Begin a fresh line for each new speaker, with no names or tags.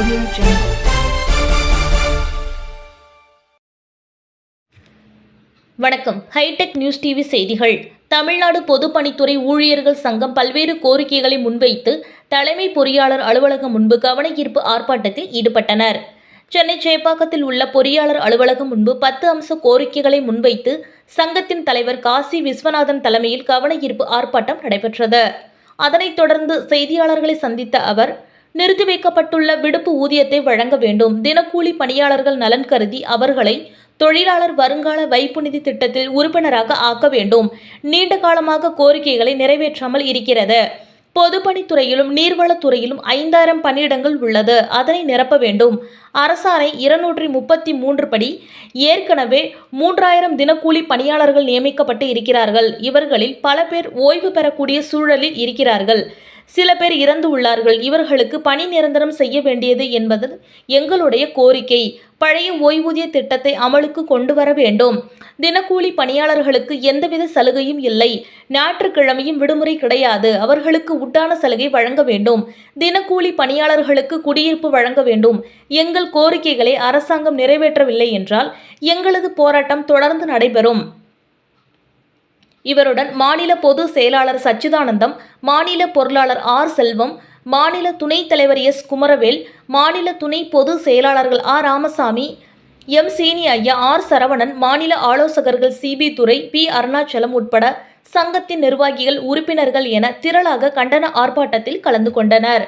Audio Jungle.
வணக்கம் hitech news TV செய்திகள். தமிழ்நாடு பொதுப்பணித்துறை ஊழியர்கள் சங்கம் பல்வேறு கோரிக்கைகளை முன்வைத்து தலைமை பொறியாளர் அலுவலகம் முன்பு கவனஈர்ப்பு ஆர்ப்பாட்டத்தில் ஈடுபட்டனர். சென்னை சேப்பாக்கத்தில் உள்ள பொறியாளர் அலுவலகம் முன்பு பத்து அம்ச கோரிக்கைகளை முன்வைத்து சங்கத்தின் தலைவர் காசி விஸ்வநாதன் தலைமையில் கவனஈர்ப்பு ஆர்ப்பாட்டம் நடைபெற்றது. அதனைத் தொடர்ந்து செய்தியாளர்களை சந்தித்த அவர் நிறுத்தி வைக்கப்பட்டுள்ள விடுப்பு ஊதியத்தை வழங்க வேண்டும். தினக்கூலி பணியாளர்கள் நலன் கருதி அவர்களை தொழிலாளர் வருங்கால வைப்பு நிதி திட்டத்தில் உறுப்பினராக ஆக்க வேண்டும். நீண்ட காலமாக கோரிக்கைகளை நிறைவேற்றாமல் இருக்கிறது. பொதுப்பணித்துறையிலும் நீர்வளத்துறையிலும் ஐந்தாயிரம் பணியிடங்கள் உள்ளது. அதனை நிரப்ப வேண்டும். அரசாணை இருநூற்றி முப்பத்தி மூன்று படி ஏற்கனவே மூன்றாயிரம் தினக்கூலி பணியாளர்கள் நியமிக்கப்பட்டு இருக்கிறார்கள். இவர்களில் பல பேர் ஓய்வு பெறக்கூடிய சூழலில் இருக்கிறார்கள். சில பேர் இறந்து உள்ளார்கள். இவர்களுக்கு பணி நிரந்தரம் செய்ய வேண்டியது என்பது எங்களுடைய கோரிக்கை. பழைய ஓய்வூதிய திட்டத்தை அமலுக்கு கொண்டு வர வேண்டும். தினக்கூலி பணியாளர்களுக்கு எந்தவித சலுகையும் இல்லை. ஞாயிற்றுக்கிழமையும் விடுமுறை கிடையாது. அவர்களுக்கு உட்டான சலுகை வழங்க வேண்டும். தினக்கூலி பணியாளர்களுக்கு குடியிருப்பு வழங்க வேண்டும். எங்கள் கோரிக்கைகளை அரசாங்கம் நிறைவேற்றவில்லை என்றால் எங்களது போராட்டம் தொடர்ந்து நடைபெறும். இவருடன் மாநில பொது செயலாளர் சச்சிதானந்தம் மாநில பொருளாளர் ஆர் செல்வம் மாநில துணைத் தலைவர் எஸ் குமரவேல் மாநில துணை பொது செயலாளர்கள் ஆர் ராமசாமி எம் சீனி ஐயா ஆர் சரவணன் மாநில ஆலோசகர்கள் சிபி துரை பி அருணாச்சலம் உட்பட சங்கத்தின் நிர்வாகிகள் உறுப்பினர்கள் என திரளாக கண்டன ஆர்ப்பாட்டத்தில் கலந்து கொண்டனர்.